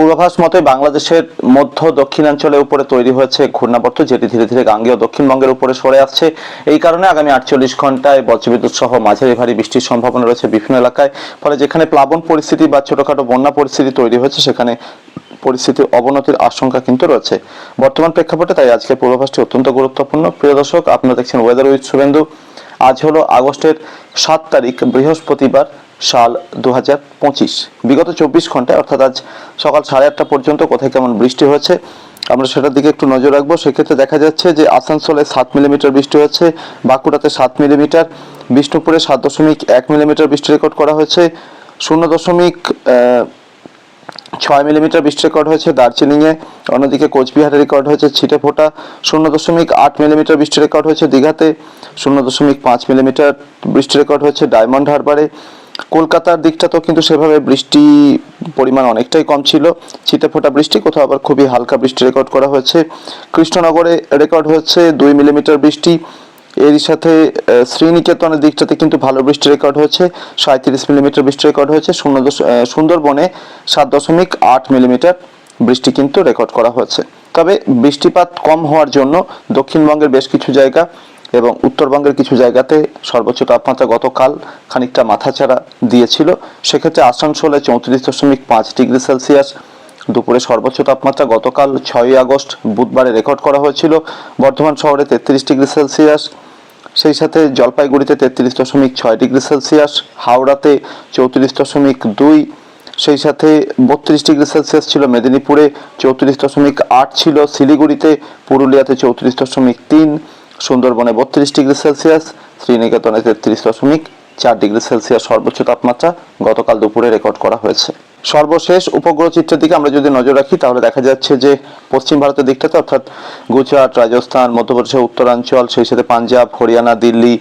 পূর্বাভাস মতে বাংলাদেশের মধ্য দক্ষিণাঞ্চলের উপরে তৈরি হয়েছে ঘূর্ণাবর্ত, যেটি ধীরে ধীরে গাঙ্গেয় দক্ষিণবঙ্গের উপরে সরে আসছে। এই কারণে আগামী আটচল্লিশ ঘন্টায় বজ্রবিদ্যুৎ সহ মাঝারি ভারী বৃষ্টির সম্ভাবনা রয়েছে বিভিন্ন এলাকায়। ফলে যেখানে প্লাবন পরিস্থিতি বা ছোটখাটো বন্যা পরিস্থিতি তৈরি হয়েছে, সেখানে পরিস্থিতির অবনতির আশঙ্কা কিন্তু রয়েছে। বর্তমান প্রেক্ষাপটে তাই আজকের পূর্বাভাসটি অত্যন্ত গুরুত্বপূর্ণ। প্রিয় দর্শক, আপনারা দেখছেন ওয়েদার উইথ শুভেন্দু। আজ হলো আগস্টের সাত তারিখ, বৃহস্পতিবার। সাল দু বিগত চব্বিশ ঘন্টায়, অর্থাৎ আজ সকাল সাড়ে আটটা পর্যন্ত কোথায় কেমন বৃষ্টি হয়েছে, আমরা সেটার দিকে একটু নজর রাখব। সেক্ষেত্রে দেখা যাচ্ছে যে আসানসোলে সাত মিলিমিটার বৃষ্টি হয়েছে বাঁকুড়াতে সাত মিলিমিটার, বিষ্ণুপুরে সাত দশমিক এক মিলিমিটার বৃষ্টি রেকর্ড করা হয়েছে, শূন্য দশমিক ছয় মিলিমিটার বৃষ্টি রেকর্ড হয়েছে, দার্জিলিংয়ে, অন্যদিকে কোচবিহারে রেকর্ড হয়েছে ছিটে ফোটা শূন্য দশমিক আট মিলিমিটার বৃষ্টি রেকর্ড হয়েছে দীঘাতে, শূন্য দশমিক পাঁচ মিলিমিটার বৃষ্টি রেকর্ড হয়েছে ডায়মন্ড হারবারে কলকাতার দিকটা তো কিন্তু সেভাবে বৃষ্টি পরিমাণ অনেকটাই কম ছিল। ছিটে ফোটা বৃষ্টি, কোথাও আবার খুবই হালকা বৃষ্টি রেকর্ড করা হয়েছে। কৃষ্ণনগরে রেকর্ড হয়েছে দুই মিলিমিটার বৃষ্টি। এরই সাথে শ্রীনিকেতনের দিকটাতে কিন্তু ভালো বৃষ্টি রেকর্ড হয়েছে। সাঁত্রিশ মিলিমিটার বৃষ্টি রেকর্ড হয়েছে। শূন্য সুন্দরবনে সাত দশমিক আট মিলিমিটার বৃষ্টি কিন্তু রেকর্ড করা হয়েছে। তবে বৃষ্টিপাত কম হওয়ার জন্য দক্ষিণবঙ্গের বেশ কিছু জায়গা এবং উত্তরবঙ্গের কিছু জায়গাতে সর্বোচ্চ তাপমাত্রা গতকাল খানিকটা মাথাচাড়া দিয়েছিল। সেক্ষেত্রে আসানসোলে চৌত্রিশ দশমিক পাঁচ ডিগ্রি সেলসিয়াস। দুপুরে সর্বোচ্চ তাপমাত্রা গতকাল ছয়ই আগস্ট, বুধবারে রেকর্ড করা হয়েছিল। বর্ধমান শহরে তেত্রিশ ডিগ্রি সেলসিয়াস। সেই সাথে জলপাইগুড়িতে তেত্রিশ দশমিক ছয় ডিগ্রি সেলসিয়াস। হাওড়াতে চৌত্রিশ দশমিক দুই। সেই সাথে বত্রিশ ডিগ্রি সেলসিয়াস ছিল মেদিনীপুরে, চৌত্রিশ দশমিক আট ছিল শিলিগুড়িতে। পুরুলিয়াতে চৌত্রিশ দশমিক তিন। সুন্দরবনে বত্রিশ ডিগ্রি সেলসিয়াস, শ্রীনিকেতনে তেত্রিশ দশমিক চার ডিগ্রি সেলসিয়াস সর্বোচ্চ তাপমাত্রা গতকাল দুপুরে রেকর্ড করা হয়েছে। সর্বশেষ উপগ্রহ চিত্রের দিকে আমরা যদি নজর রাখি, তাহলে দেখা যাচ্ছে যে পশ্চিম ভারতের দিকটাতে, অর্থাৎ গুজরাট, রাজস্থান মধ্যপ্রদেশের উত্তরাঞ্চল, সেই সাথে পাঞ্জাব, হরিয়ানা, দিল্লি,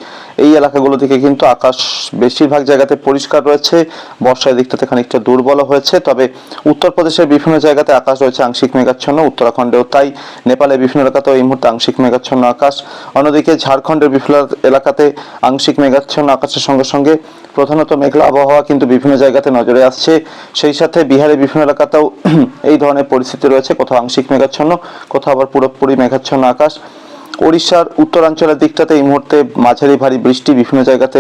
এই এলাকাগুলো থেকে কিন্তু আকাশ বেশিরভাগ জায়গাতে পরিষ্কার রয়েছে। বর্ষার দিকটাতে খানিকটা দুর্বল হয়েছে। তবে উত্তরপ্রদেশের বিভিন্ন জায়গাতে আকাশ রয়েছে আংশিক মেঘাচ্ছন্ন, উত্তরাখণ্ডেও তাই। নেপালে বিভিন্ন এলাকাতেও এই মুহূর্তে আংশিক মেঘাচ্ছন্ন আকাশ। অন্যদিকে ঝাড়খণ্ডের বিভিন্ন এলাকাতে আংশিক মেঘাচ্ছন্ন আকাশের সঙ্গে সঙ্গে প্রধানত মেঘলা আবহাওয়া কিন্তু বিভিন্ন জায়গাতে নজরে আসছে। সেই সাথে বিহারের বিভিন্ন এলাকাতেও এই ধরনের পরিস্থিতি রয়েছে। কোথাও আংশিক মেঘাচ্ছন্ন, কোথাও আবার পুরোপুরি মেঘাচ্ছন্ন আকাশ। ওড়িশার উত্তরাঞ্চলের দিকটাতে এই মুহূর্তে মাঝারি ভারী বৃষ্টি বিভিন্ন জায়গাতে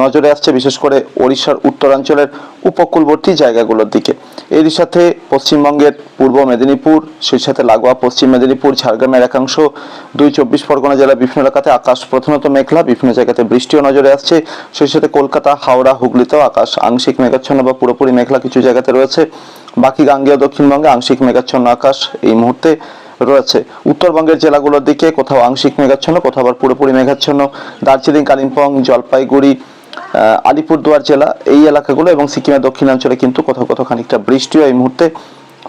নজরে আসছে, বিশেষ করে ওড়িশার উত্তরাঞ্চলের উপকূলবর্তী জায়গাগুলোর দিকে। এরই সাথে পশ্চিমবঙ্গের পূর্ব মেদিনীপুর, সেই সাথে লাগোয়া পশ্চিম মেদিনীপুর, ঝাড়গ্রামের একাংশ, দুই চব্বিশ পরগনা জেলার বিভিন্ন এলাকাতে আকাশ প্রধানত মেঘলা, বিভিন্ন জায়গাতে বৃষ্টিও নজরে আসছে। সেই সাথে কলকাতা, হাওড়া, হুগলিতেও আকাশ আংশিক মেঘাচ্ছন্ন বা পুরোপুরি মেঘলা কিছু জায়গাতে রয়েছে। বাকি গাঙ্গেয় দক্ষিণবঙ্গে আংশিক মেঘাচ্ছন্ন আকাশ এই মুহূর্তে রয়েছে। উত্তরবঙ্গের জেলাগুলোর দিকে কোথাও আংশিক মেঘাচ্ছন্ন, কোথাও আবার পুরোপুরি মেঘাচ্ছন্ন। দার্জিলিং, কালিম্পং, জলপাইগুড়ি আলিপুরদুয়ার জেলা, এই এলাকাগুলো এবং সিকিমের দক্ষিণাঞ্চলে কিন্তু কোথাও কোথাও খানিকটা বৃষ্টিও এই মুহূর্তে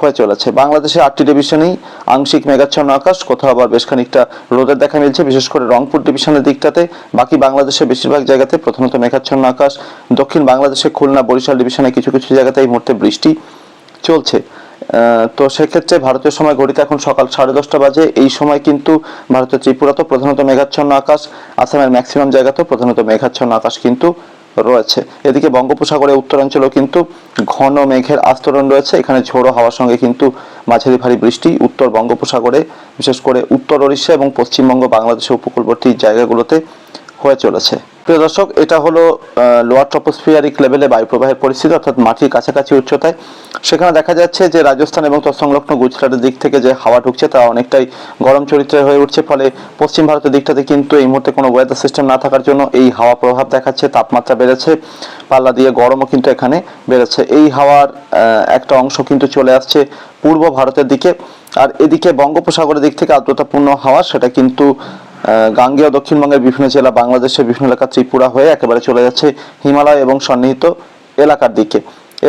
হয়ে চলেছে। বাংলাদেশে আটটি ডিভিশনেই আংশিক মেঘাচ্ছন্ন আকাশ, কোথাও আবার বেশ খানিকটা রোদের দেখা মিলছে, বিশেষ করে রংপুর ডিভিশনের দিকটাতে। বাকি বাংলাদেশের বেশিরভাগ জায়গাতে প্রথমত মেঘাচ্ছন্ন আকাশ। দক্ষিণ বাংলাদেশে খুলনা, বরিশাল ডিভিশনে কিছু কিছু জায়গাতে এই মুহূর্তে বৃষ্টি চলছে। তো সেক্ষেত্রে ভারতীয় সময় ঘড়িতে এখন সকাল সাড়ে দশটা বাজে। এই সময় কিন্তু ভারতের ত্রিপুরা তো প্রধানত মেঘাচ্ছন্ন আকাশ, আসামের ম্যাক্সিমাম জায়গাতেও প্রধানত মেঘাচ্ছন্ন আকাশ কিন্তু রয়েছে। এদিকে বঙ্গোপসাগরের উত্তরাঞ্চলেও কিন্তু ঘন মেঘের আস্তরণ রয়েছে। এখানে ঝোড়ো হাওয়ার সঙ্গে কিন্তু মাঝারি ভারী বৃষ্টি উত্তর বঙ্গোপসাগরে, বিশেষ করে উত্তর ওড়িশা এবং পশ্চিমবঙ্গ, বাংলাদেশের উপকূলবর্তী জায়গাগুলোতে হয়ে চলেছে। প্রিয় দর্শক, এটা হলো লোয়ার ট্রপোস্ফিয়ারিক লেভেলে বায়ুপ্রবাহের পরিস্থিতি, অর্থাৎ মাটির কাছাকাছি উচ্চতায়। সেখানে দেখা যাচ্ছে যে রাজস্থান এবং তৎসংলগ্ন গুজরাটের দিক থেকে যে হাওয়া ঢুকছে, তা অনেকটাই গরম চরিত্রের হয়ে উঠছে, ফলে পশ্চিম ভারতের দিকটাতে কিন্তু এই মুহূর্তে কোনো ওয়েদার সিস্টেম না থাকার জন্য এই হাওয়া প্রভাব দেখাচ্ছে, তাপমাত্রা বেড়েছে, পাল্লা দিয়ে গরমও কিন্তু এখানে বেড়েছে। এই হাওয়ার একটা অংশ কিন্তু চলে আসছে পূর্ব ভারতের দিকে। আর এদিকে বঙ্গোপসাগরের দিক থেকে আর্দ্রতাপূর্ণ হাওয়া, সেটা কিন্তু গাঙ্গেয় দক্ষিণবঙ্গের বিভিন্ন জেলা, বাংলাদেশের বিভিন্ন এলাকা, ত্রিপুরা হয়ে একেবারে চলে যাচ্ছে হিমালয় এবং সন্নিহিত এলাকার দিকে।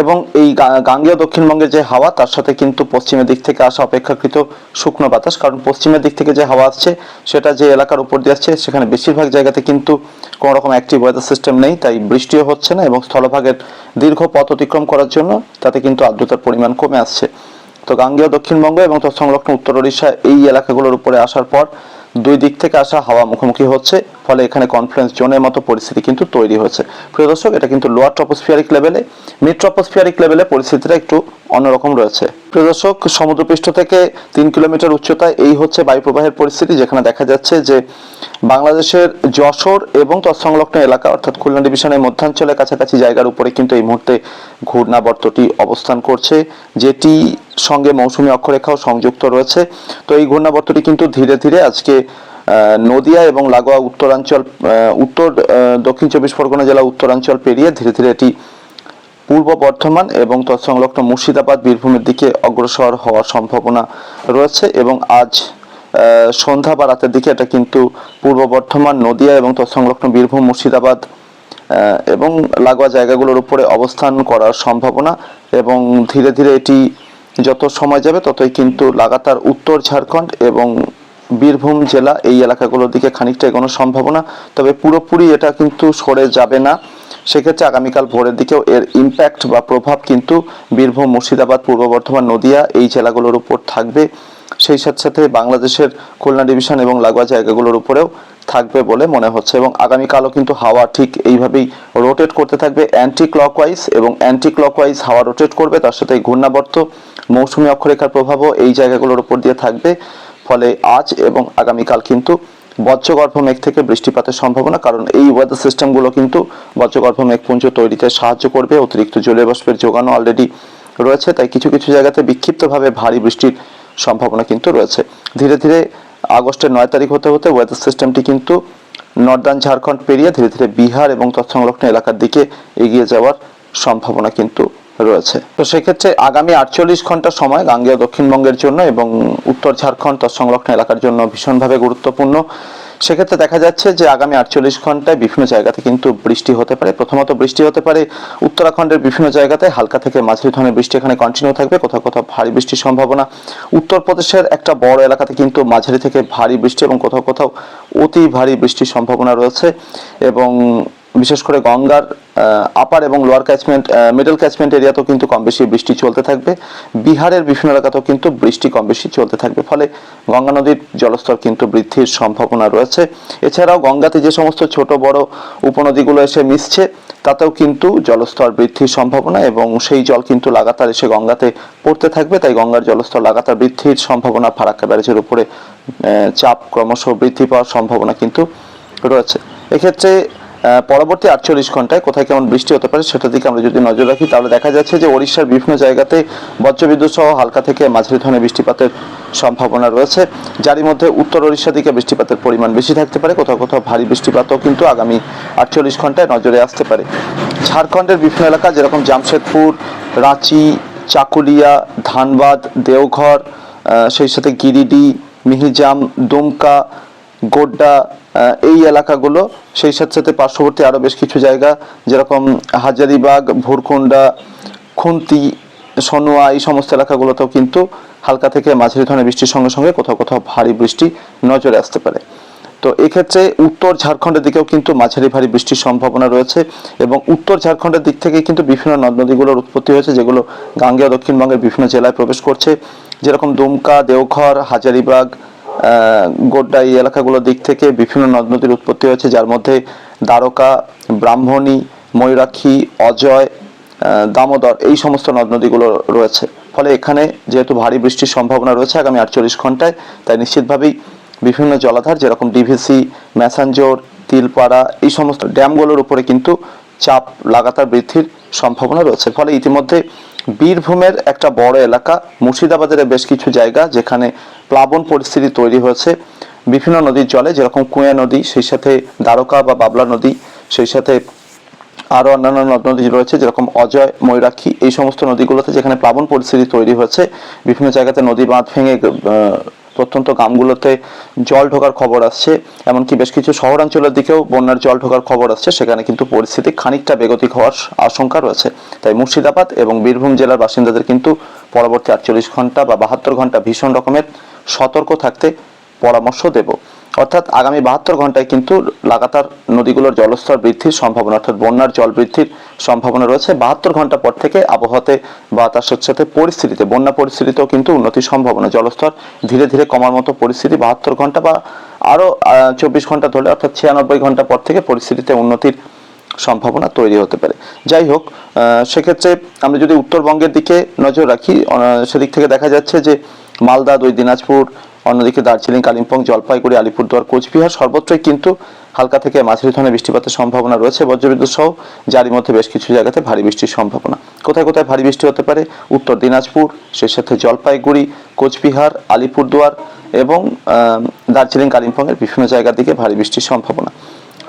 এবং এই গাঙ্গেয় দক্ষিণবঙ্গের যে হাওয়া, তার সাথে কিন্তু পশ্চিমের দিক থেকে আসা অপেক্ষাকৃত শুকনো বাতাস। কারণ পশ্চিমের দিক থেকে যে হাওয়া আসছে, সেটা যে এলাকার উপর দিয়ে আসছে, সেখানে বেশিরভাগ জায়গাতে কিন্তু কোনো রকম অ্যাক্টিভ ওয়েদার সিস্টেম নেই, তাই বৃষ্টিও হচ্ছে না এবং স্থলভাগের দীর্ঘ পথ অতিক্রম করার জন্য তাতে কিন্তু আর্দ্রতার পরিমাণ কমে আসছে। তো গাঙ্গেয় দক্ষিণবঙ্গ এবং তৎসংলগ্ন উত্তর ওড়িশা এই এলাকাগুলোর উপরে আসার পর দুই দিক থেকে আসা হাওয়া মুখোমুখি হচ্ছে, ফলে এখানে কনফ্লুয়েন্স জোনের মতো পরিস্থিতি কিন্তু তৈরি হয়েছে। প্রিয় দর্শক, এটা কিন্তু লোয়ার ট্রপোস্ফিয়ারিক লেভেলে মিড ট্রপোস্ফিয়ারিক লেভেলে পরিস্থিতিটা একটু অন্যরকম রয়েছে। প্রিয় দর্শক, সমুদ্রপৃষ্ঠ থেকে তিন কিলোমিটার উচ্চতায় এই হচ্ছে বায়ুপ্রবাহের পরিস্থিতি, যেখানে দেখা যাচ্ছে যে বাংলাদেশের যশোর এবং তৎসংলগ্ন এলাকা, অর্থাৎ খুলনা ডিভিশনের মধ্যাঞ্চলের কাছাকাছি জায়গার উপরে কিন্তু এই মুহূর্তে ঘূর্ণাবর্তটি অবস্থান করছে যেটি সঙ্গে মৌসুমী অক্ষরেখাও সংযুক্ত রয়েছে। তো এই ঘূর্ণাবর্তটি কিন্তু ধীরে ধীরে আজকে নদিয়া এবং লাগোয়া উত্তরাঞ্চল উত্তর দক্ষিণ চব্বিশ পরগনা জেলা উত্তরাঞ্চল পেরিয়ে ধীরে ধীরে এটি পূর্ব বর্ধমান এবং তৎসংলগ্ন মুর্শিদাবাদ, বীরভূমের দিকে অগ্রসর হওয়ার সম্ভাবনা রয়েছে এবং আজ সন্ধ্যা বা রাতের দিকে এটা কিন্তু পূর্ব বর্ধমান, নদিয়া এবং তৎসংলগ্ন বীরভূম, মুর্শিদাবাদ এবং লাগোয়া জায়গাগুলোর উপরে অবস্থান করার সম্ভাবনা এবং ধীরে ধীরে এটি যত সময় যাবে ততই কিন্তু লাগাতার উত্তর ঝাড়খণ্ড এবং বীরভূম জেলা এই এলাকাগুলোর দিকে খানিকটা এগোনোর সম্ভাবনা, তবে পুরোপুরি এটা কিন্তু সরে যাবে না। সেক্ষেত্রে আগামীকাল ভোরের দিকেও এর ইম্প্যাক্ট বা প্রভাব কিন্তু বীরভূম, মুর্শিদাবাদ, পূর্ব বর্ধমান, নদিয়া এই জেলাগুলোর উপর থাকবে। সেই সাথে সাথে বাংলাদেশের খুলনা ডিভিশন এবং লাগোয়া জায়গাগুলোর উপরেও থাকবে বলে মনে হচ্ছে এবং আগামীকালও কিন্তু হাওয়া ঠিক এইভাবেই রোটেট করতে থাকবে। অ্যান্টি ক্লকওয়াইজ এবং অ্যান্টি ক্লকওয়াইজ হাওয়া রোটেট করবে, তার সাথে ঘূর্ণাবর্ত, মৌসুমী অক্ষরেখার প্রভাবও এই জায়গাগুলোর উপর দিয়ে থাকবে। ফলে আজ এবং আগামীকাল কিন্তু বজ্রগর্ভ মেঘ থেকে বৃষ্টিপাতের সম্ভাবনা, কারণ এই ওয়েদার সিস্টেমগুলো কিন্তু বজ্রগর্ভ মেঘপুঞ্জ তৈরিতে সাহায্য করবে। অতিরিক্ত জলীয় বাষ্পের যোগানো অলরেডি রয়েছে, তাই কিছু কিছু জায়গাতে বিক্ষিপ্তভাবে ভারী বৃষ্টির সম্ভাবনা কিন্তু রয়েছে। ধীরে ধীরে আগস্টের নয় তারিখ হতে হতে ওয়েদার সিস্টেমটি কিন্তু নর্দার্ন ঝাড়খণ্ড পেরিয়ে ধীরে ধীরে বিহার এবং তৎসংলগ্ন এলাকার দিকে এগিয়ে যাওয়ার সম্ভাবনা কিন্তু রয়েছে। তো সেক্ষেত্রে আগামী আটচল্লিশ ঘণ্টা সময় গাঙ্গেয় দক্ষিণবঙ্গের জন্য এবং উত্তর ঝাড়খণ্ড তৎসংলগ্ন এলাকার জন্য ভীষণভাবে গুরুত্বপূর্ণ। সেক্ষেত্রে দেখা যাচ্ছে যে আগামী আটচল্লিশ ঘন্টায় বিভিন্ন জায়গাতে কিন্তু বৃষ্টি হতে পারে। প্রথমত বৃষ্টি হতে পারে উত্তরাখণ্ডের বিভিন্ন জায়গাতে, হালকা থেকে মাঝারি ধরনের বৃষ্টি এখানে কন্টিনিউ থাকবে, কোথাও কোথাও ভারী বৃষ্টির সম্ভাবনা। উত্তরপ্রদেশের একটা বড় এলাকাতে কিন্তু মাঝারি থেকে ভারী বৃষ্টি এবং কোথাও কোথাও অতি ভারী বৃষ্টির সম্ভাবনা রয়েছে। এবং বিশেষ করে গঙ্গার আপার এবং লোয়ার ক্যাচমেন্ট মিডল ক্যাচমেন্ট এরিয়াতেও কিন্তু কম বেশি বৃষ্টি চলতে থাকবে। বিহারের বিভিন্ন এলাকাতেও কিন্তু বৃষ্টি কম বেশি চলতে থাকবে। ফলে গঙ্গা নদীর জলস্তর কিন্তু বৃদ্ধির সম্ভাবনা রয়েছে। এছাড়াও গঙ্গাতে যে সমস্ত ছোট, বড় উপনদীগুলো এসে মিশছে, তাতেও কিন্তু জলস্তর বৃদ্ধির সম্ভাবনা এবং সেই জল কিন্তু লাগাতার এসে গঙ্গাতে পড়তে থাকবে। তাই গঙ্গার জলস্তর লাগাতার বৃদ্ধির সম্ভাবনা ফারাক্কা ব্যারেজের উপরে চাপ ক্রমশ বৃদ্ধি পাওয়ার সম্ভাবনা কিন্তু রয়েছে। এক্ষেত্রে পরবর্তী আটচল্লিশ ঘন্টায় কোথায় কেমন বৃষ্টি হতে পারে সেটার দিকে আমরা যদি নজর রাখি, তাহলে দেখা যাচ্ছে যে ওড়িশার বিভিন্ন জায়গাতে বজ্রবিদ্যুৎ সহ হালকা থেকে মাঝারি ধরনের বৃষ্টিপাতের সম্ভাবনা রয়েছে। যারই মধ্যে উত্তর ওড়িশা দিকে বৃষ্টিপাতের পরিমাণ বেশি থাকতে পারে। কোথাও কোথাও ভারী বৃষ্টিপাতও কিন্তু আগামী আটচল্লিশ ঘন্টায় নজরে আসতে পারে। ঝাড়খণ্ডের বিভিন্ন এলাকা যেরকম জামশেদপুর, রাঁচি, চাকুলিয়া, ধানবাদ, দেওঘর সেই সাথে গিরিডি মিহিজাম দুমকা, গোড্ডা এই এলাকাগুলো। সেই সাথে সাথে পার্শ্ববর্তী আরও বেশ কিছু জায়গা, যেরকম হাজারিবাগ ভুরকুন্ডা খুন্তি, সনুয়া, এই সমস্ত এলাকাগুলোতেও কিন্তু হালকা থেকে মাঝারি ধরনের বৃষ্টির সঙ্গে সঙ্গে কোথাও কোথাও ভারী বৃষ্টি নজরে আসতে পারে। তো এক্ষেত্রে উত্তর ঝাড়খণ্ডের দিকেও কিন্তু মাঝারি ভারী বৃষ্টির সম্ভাবনা রয়েছে এবং উত্তর ঝাড়খণ্ডের দিক থেকে কিন্তু বিভিন্ন নদ নদীগুলোর উৎপত্তি হয়েছে, যেগুলো গাঙ্গেয় দক্ষিণবঙ্গের বিভিন্ন জেলায় প্রবেশ করছে। যেরকম দুমকা, দেওঘর, হাজারিবাগ গোড্ডা এই এলাকাগুলোর দিক থেকে বিভিন্ন নদ নদীর উৎপত্তি হয়েছে, যার মধ্যে দ্বারকা, ব্রাহ্মণী, ময়ূরাক্ষী, অজয় দামোদর এই সমস্ত নদ নদীগুলো রয়েছে। ফলে এখানে যেহেতু ভারী বৃষ্টির সম্ভাবনা রয়েছে আগামী আটচল্লিশ ঘন্টায় তাই নিশ্চিতভাবেই বিভিন্ন জলাধার, যেরকম ডিভিসি, ম্যাসাঞ্জোর, তিলপাড়া, এই সমস্ত ড্যামগুলোর উপরে কিন্তু চাপ লাগাতার বৃদ্ধির সম্ভাবনা রয়েছে। ফলে ইতিমধ্যে বীরভূমের একটা বড় এলাকা, মুর্শিদাবাদের বেশ কিছু জায়গা, যেখানে প্লাবন পরিস্থিতি তৈরি হয়েছে। বিভিন্ন নদীর জলে, যেরকম কুয়া নদী, সেই সাথে দ্বারকা বা বাবলা নদী, সেই সাথে আরও অন্যান্য নদ নদী রয়েছে, যেরকম অজয়, ময়ূরাক্ষী, এই সমস্ত নদীগুলোতে যেখানে প্লাবন পরিস্থিতি তৈরি হয়েছে, বিভিন্ন জায়গাতে নদী বাঁধ ভেঙে প্রত্যন্ত গ্রামগুলোতে জল ঢোকার খবর আসছে, এমনকি বেশ কিছু শহরাঞ্চলের দিকেও বন্যার জল ঢোকার খবর আসছে, সেখানে কিন্তু পরিস্থিতি খানিকটা বেগতিক হওয়ার আশঙ্কা রয়েছে। তাই মুর্শিদাবাদ এবং বীরভূম জেলার বাসিন্দাদের কিন্তু পরবর্তী আটচল্লিশ ঘণ্টা বা বাহাত্তর ঘণ্টা ভীষণ রকমের সতর্ক থাকতে পরামর্শ দেব। অর্থাৎ আগামী বাহাত্তর ঘন্টায় কিন্তু লাগাতার নদীগুলোর জলস্তর বৃদ্ধির সম্ভাবনা, অর্থাৎ বন্যার জল বৃদ্ধির সম্ভাবনা রয়েছে। বাহাত্তর ঘণ্টা পর থেকে আবহাওয়াতে বা তার সাথে সাথে পরিস্থিতিতে, বন্যা পরিস্থিতিতেও কিন্তু উন্নতির সম্ভাবনা। জলস্তর ধীরে ধীরে কমার মতো পরিস্থিতি বাহাত্তর ঘণ্টা বা আরও চব্বিশ ঘণ্টা ধরে, অর্থাৎ ছিয়ানব্বই ঘণ্টা পর থেকে পরিস্থিতিতে উন্নতির সম্ভাবনা তৈরি হতে পারে। যাই হোক সেক্ষেত্রে আমরা যদি উত্তরবঙ্গের দিকে নজর রাখি সেদিক থেকে দেখা যাচ্ছে যে মালদা, দুই দিনাজপুর, অন্যদিকে দার্জিলিং, কালিম্পং, জলপাইগুড়ি, আলিপুরদুয়ার, কোচবিহার সর্বত্রই কিন্তু হালকা থেকে মাঝারি ধরনের বৃষ্টিপাতের সম্ভাবনা রয়েছে। বজ্রবিদ্যুৎ সহ যারই মধ্যে বেশ কিছু জায়গাতে ভারী বৃষ্টির সম্ভাবনা। কোথায় কোথায় ভারী বৃষ্টি হতে পারে? উত্তর দিনাজপুর, সেই সাথে জলপাইগুড়ি, কোচবিহার, আলিপুরদুয়ার এবং দার্জিলিং, কালিম্পংয়ের বিভিন্ন জায়গার দিকে ভারী বৃষ্টির সম্ভাবনা।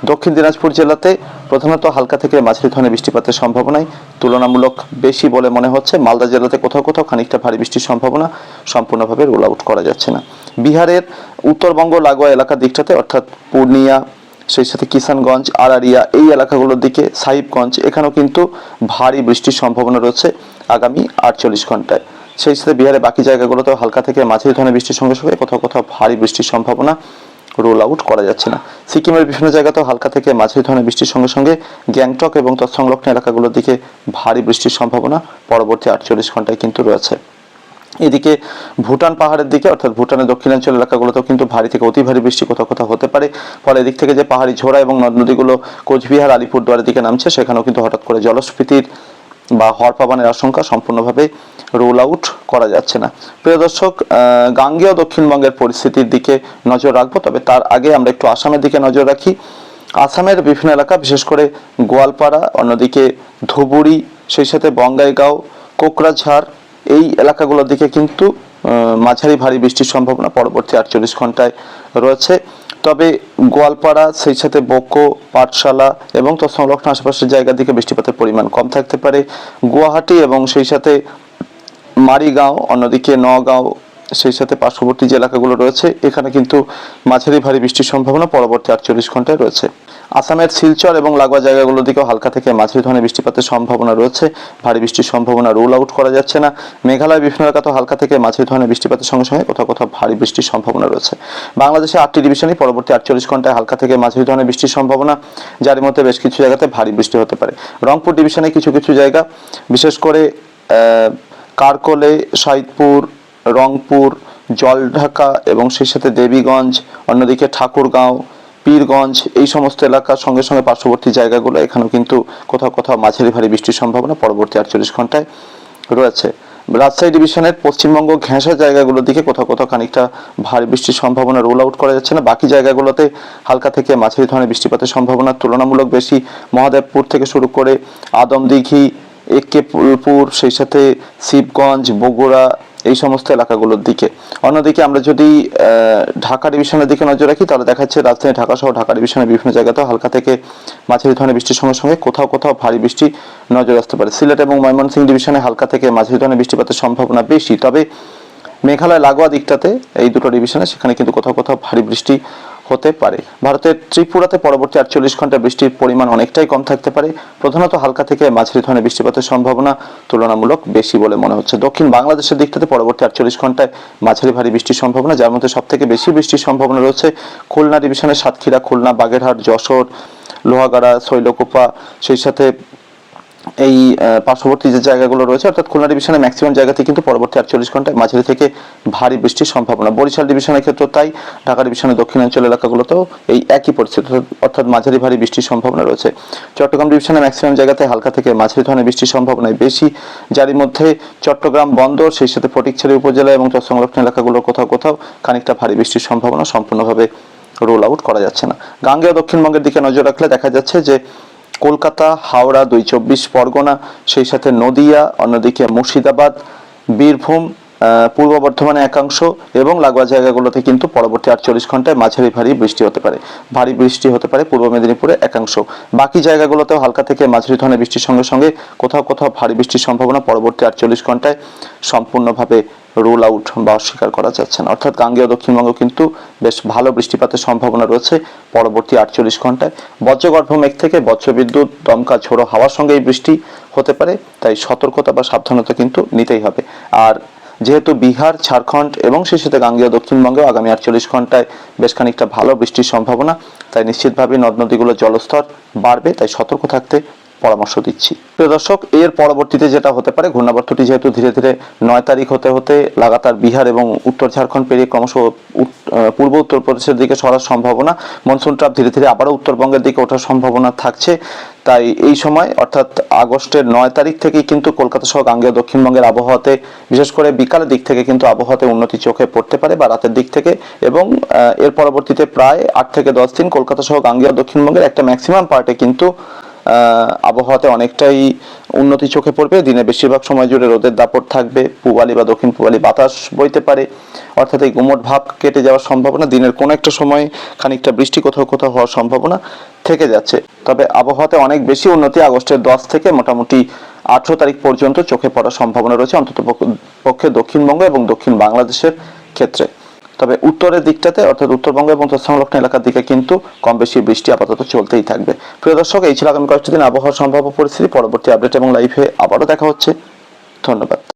দক্ষিণ দিনাজপুর জেলাতে প্রধানত হালকা থেকে মাঝারি ধরনের বৃষ্টিপাতের সম্ভাবনাই তুলনামূলক বেশি বলে মনে হচ্ছে। মালদা জেলাতে কোথাও কোথাও খানিকটা ভারী বৃষ্টির সম্ভাবনা সম্পূর্ণভাবে রোল আউট করা যাচ্ছে না। বিহারের উত্তরবঙ্গ, লাগোয়া এলাকার দিকটাতে, অর্থাৎ পূর্ণিয়া, সেই সাথে কিষানগঞ্জ, আরারিয়া, এই এলাকাগুলোর দিকে সাহিবগঞ্জ, এখানেও কিন্তু ভারী বৃষ্টির সম্ভাবনা রয়েছে আগামী আটচল্লিশ ঘন্টায়। সেই সাথে বিহারের বাকি জায়গাগুলোতেও হালকা থেকে মাঝারি ধরনের বৃষ্টির সঙ্গে সঙ্গে কোথাও কোথাও ভারী বৃষ্টির সম্ভাবনা রোল আউট করা যাচ্ছে না। সিকিমের বিভিন্ন জায়গাতেও হালকা থেকে মাঝারি ধরনের বৃষ্টির সঙ্গে সঙ্গে গ্যাংটক এবং তৎসংলগ্ন এলাকাগুলোর দিকে ভারী বৃষ্টির সম্ভাবনা পরবর্তী আটচল্লিশ ঘন্টায় কিন্তু রয়েছে। এদিকে ভুটান পাহাড়ের দিকে, অর্থাৎ ভুটানের দক্ষিণাঞ্চল এলাকাগুলোতেও কিন্তু ভারী থেকে অতি ভারী বৃষ্টি কোথাও কোথাও হতে পারে। ফলে এদিক থেকে যে পাহাড়ি ঝোড়া এবং নদ নদীগুলো কোচবিহার, আলিপুরদুয়ারের দিকে নামছে, সেখানেও কিন্তু হঠাৎ করে জলস্ফীতির বা হরপাবানের আশঙ্কা সম্পূর্ণভাবে রোল আউট করা যাচ্ছে না। প্রিয় দর্শক গাঙ্গেয় দক্ষিণবঙ্গের পরিস্থিতির দিকে নজর রাখব, তবে তার আগে আমরা একটু আসামের দিকে নজর রাখি। আসামের বিভিন্ন এলাকা, বিশেষ করে গোয়ালপাড়া, অন্যদিকে ধুবুরি, সেই সাথে বঙ্গাইগাঁও, কোকরাঝাড়, এই এলাকাগুলোর দিকে কিন্তু মাঝারি ভারী বৃষ্টির সম্ভাবনা পরবর্তী আটচল্লিশ ঘন্টায় রয়েছে। তবে গোয়ালপাড়া, সেই সাথে বোকো, পাঠশালা এবং তৎসংলগ্ন সংলগ্ন আশেপাশের জায়গার দিকে বৃষ্টিপাতের পরিমাণ কম থাকতে পারে। গুয়াহাটি এবং সেই সাথে মারিগাঁও, অন্যদিকে নগাঁও সেই সাথে পার্শ্ববর্তী যে এলাকাগুলো রয়েছে, এখানে কিন্তু মাঝারি ভারী বৃষ্টির সম্ভাবনা পরবর্তী আটচল্লিশ ঘন্টায় রয়েছে। আসামের শিলচর এবং লাগোয়া জায়গাগুলোর দিকেও হালকা থেকে মাঝারি ধরনের বৃষ্টিপাতের সম্ভাবনা রয়েছে। ভারী বৃষ্টির সম্ভাবনা রুল আউট করা যাচ্ছে না। মেঘালয় বিভিন্ন এলাকাতেও হালকা থেকে মাঝারি ধরনের বৃষ্টিপাতের সঙ্গে সঙ্গে কোথাও কোথাও ভারী বৃষ্টির সম্ভাবনা রয়েছে। বাংলাদেশে আটটি ডিভিশনই পরবর্তী আটচল্লিশ ঘন্টায় হালকা থেকে মাঝারি ধরনের বৃষ্টির সম্ভাবনা। যার মধ্যে বেশ কিছু জায়গাতে ভারী বৃষ্টি হতে পারে। রংপুর ডিভিশনে কিছু কিছু জায়গা, বিশেষ করে কারকোলে, সাইদপুর রংপুর, জলঢাকা এবং সেই সাথে দেবীগঞ্জ, অন্যদিকে ঠাকুরগাঁও, পীরগঞ্জ, এই সমস্ত এলাকার সঙ্গে সঙ্গে পার্শ্ববর্তী জায়গাগুলো এখানেও কিন্তু কোথাও কোথাও মাঝারি ভারী বৃষ্টির সম্ভাবনা পরবর্তী আটচল্লিশ ঘন্টায় রয়েছে। রাজশাহী ডিভিশনের পশ্চিমবঙ্গ ঘেঁষা জায়গাগুলোর দিকে কোথাও কোথাও খানিকটা ভারী বৃষ্টির সম্ভাবনা রোল আউট করা যাচ্ছে না। বাকি জায়গাগুলোতে হালকা থেকে মাঝারি ধরনের বৃষ্টিপাতের সম্ভাবনা তুলনামূলক বেশি। মহাদেবপুর থেকে শুরু করে আদমদিঘি একেপুর সেই সাথে শিবগঞ্জ, বগুড়া এই সমস্ত এলাকাগুলোর দিকে। অন্যদিকে আমরা যদি ঢাকা ডিভিশনের দিকে নজর রাখি, তাহলে দেখা যাচ্ছে রাজধানী ঢাকা সহ ঢাকা ডিভিশনের বিভিন্ন জায়গাতেও হালকা থেকে মাঝারি ধরনের বৃষ্টির সঙ্গে সঙ্গে কোথাও কোথাও ভারী বৃষ্টি নজর আসতে পারে। সিলেট এবং ময়মনসিং ডিভিশনে হালকা থেকে মাঝারি ধরনের বৃষ্টিপাতের সম্ভাবনা বেশি। তবে মেঘালয় লাগোয়া দিকটাতে এই দুটো ডিভিশনে সেখানে কিন্তু কোথাও কোথাও ভারী বৃষ্টি হতে পারে। ভারতের ত্রিপুরাতে পরবর্তী আটচল্লিশ ঘণ্টা বৃষ্টির পরিমাণ অনেকটাই কম থাকতে পারে। প্রধানত হালকা থেকে মাঝারি ধরনের বৃষ্টিপাতের সম্ভাবনা তুলনামূলক বেশি বলে মনে হচ্ছে। দক্ষিণ বাংলাদেশের দিকটাতে পরবর্তী আটচল্লিশ ঘন্টায় মাঝারি ভারী বৃষ্টির সম্ভাবনা, যার মধ্যে সব থেকে বেশি বৃষ্টির সম্ভাবনা রয়েছে খুলনা ডিভিশনের সাতক্ষীরা, খুলনা বাগেরহাট, যশোর, লোহাগাড়া, শৈলকোপা, সেই সাথে এই পার্শ্ববর্তী যে জায়গাগুলো রয়েছে, অর্থাৎ খুলনা ডিভিশনের ম্যাক্সিমাম জায়গাতে কিন্তু পরবর্তী আটচল্লিশ ঘন্টায় মাঝারি থেকে ভারী বৃষ্টির সম্ভাবনা। বরিশাল ডিভিশনের ক্ষেত্রে তাই, ঢাকা ডিভিশনের দক্ষিণাঞ্চল এলাকাগুলোতেও এই একই পরিস্থিতি, অর্থাৎ- মাঝারি ভারী বৃষ্টির সম্ভাবনা রয়েছে। চট্টগ্রাম ডিভিশনের ম্যাক্সিমাম জায়গাতে হালকা থেকে মাঝারি ধরনের বৃষ্টির সম্ভাবনাই বেশি। যারই মধ্যে চট্টগ্রাম বন্দর, সেই সাথে ফটিকছড়ি উপজেলা এবং তৎসংলগ্ন এলাকাগুলোর কোথাও কোথাও খানিকটা ভারী বৃষ্টির সম্ভাবনা সম্পূর্ণভাবে রোল আউট করা যাচ্ছে না। গাঙ্গেয় দক্ষিণবঙ্গের দিকে নজর রাখলে দেখা যাচ্ছে যে কলকাতা হাওড়া দুই চব্বিশ পরগনা সেই সাথে নদিয়া অন্যদিকে মুর্শিদাবাদ বীরভূম পূর্ব বর্ধমানে একাংশ এবং লাগোয়া জায়গাগুলোতে কিন্তু পরবর্তী আটচল্লিশ ঘন্টায় মাঝারি ভারী বৃষ্টি হতে পারে। ভারী বৃষ্টি হতে পারে পূর্ব মেদিনীপুরে একাংশ। বাকি জায়গাগুলোতেও হালকা থেকে মাঝারি ধরনের বৃষ্টির সঙ্গে সঙ্গে কোথাও কোথাও ভারী বৃষ্টির সম্ভাবনা পরবর্তী আটচল্লিশ ঘন্টায় সম্পূর্ণভাবে রুল আউট বা অস্বীকার করা যাচ্ছে না। অর্থাৎ গাঙ্গেয় দক্ষিণবঙ্গ কিন্তু বেশ ভালো বৃষ্টিপাতের সম্ভাবনা রয়েছে পরবর্তী আটচল্লিশ ঘন্টায়। বজ্রগর্ভ মেঘ থেকে বজ্রবিদ্যুৎ দমকা, ঝোড়ো হাওয়ার সঙ্গে এই বৃষ্টি হতে পারে, তাই সতর্কতা বা সাবধানতা কিন্তু নিতেই হবে। আর যেহেতু বিহার, ঝাড়খণ্ড এবং সেই সাথে গাঙ্গীয় দক্ষিণবঙ্গেও আগামী আটচল্লিশ ঘন্টায় বেশ খানিকটা ভালো বৃষ্টির সম্ভাবনা। তাই নিশ্চিতভাবে নদ নদীগুলোর জলস্তর বাড়বে, তাই সতর্ক থাকতে পরামর্শ দিচ্ছি। প্রিয় দর্শক, এর পরবর্তীতে যেটা হতে পারে, ঘূর্ণাবর্তটি যেহেতু ধীরে ধীরে নয় তারিখ হতে হতে লাগাতার বিহার এবং উত্তর ঝাড়খণ্ড পেরিয়ে ক্রমশ পূর্ব উত্তরপ্রদেশের দিকে সরার সম্ভাবনা, মনসুন ট্রাপ ধীরে ধীরে আবারও উত্তরবঙ্গের দিকে ওঠার সম্ভাবনা থাকছে। তাই এই সময়, অর্থাৎ আগস্টের নয় তারিখ থেকেই কিন্তু কলকাতা সহ গাঙ্গেয় দক্ষিণবঙ্গের আবহাওয়াতে, বিশেষ করে বিকালের দিক থেকে কিন্তু আবহাওয়াতে উন্নতি চোখে পড়তে পারে বা রাতের দিক থেকে এবং এর পরবর্তীতে প্রায় আট থেকে দশ দিন কলকাতা সহ গাঙ্গেয় দক্ষিণবঙ্গের একটা ম্যাক্সিমাম পার্টে কিন্তু আবহাওয়াতে অনেকটাই উন্নতি চোখে পড়বে। দিনে বেশিরভাগ সময় জুড়ে রোদের দাপট থাকবে। পূবালি বা দক্ষিণ পূবালি বাতাস বইতে পারে। অর্থাৎ এই গুমট ভাব কেটে যাওয়ার সম্ভাবনা দিনের কোনো একটা সময় খানিকটা বৃষ্টি কোথাও কোথাও হওয়ার সম্ভাবনা থেকে যাচ্ছে। তবে আবহাওয়াতে অনেক বেশি উন্নতি আগস্টের দশ থেকে মোটামুটি আঠেরো তারিখ পর্যন্ত চোখে পড়ার সম্ভাবনা রয়েছে অন্তত পক্ষে দক্ষিণবঙ্গ এবং দক্ষিণ বাংলাদেশের ক্ষেত্রে। তবে উত্তরের দিকটাতে, অর্থাৎ উত্তরবঙ্গ এবং তৎসংলগ্ন এলাকার দিকে কিন্তু কম বেশি বৃষ্টি আপাতত চলতেই থাকবে। প্রিয় দর্শক, এই ছিল আগামী কয়েকটি দিন আবহাওয়ার সম্ভাব্য পরিস্থিতি। পরবর্তী আপডেট এবং লাইভে আবারও দেখা হচ্ছে। ধন্যবাদ।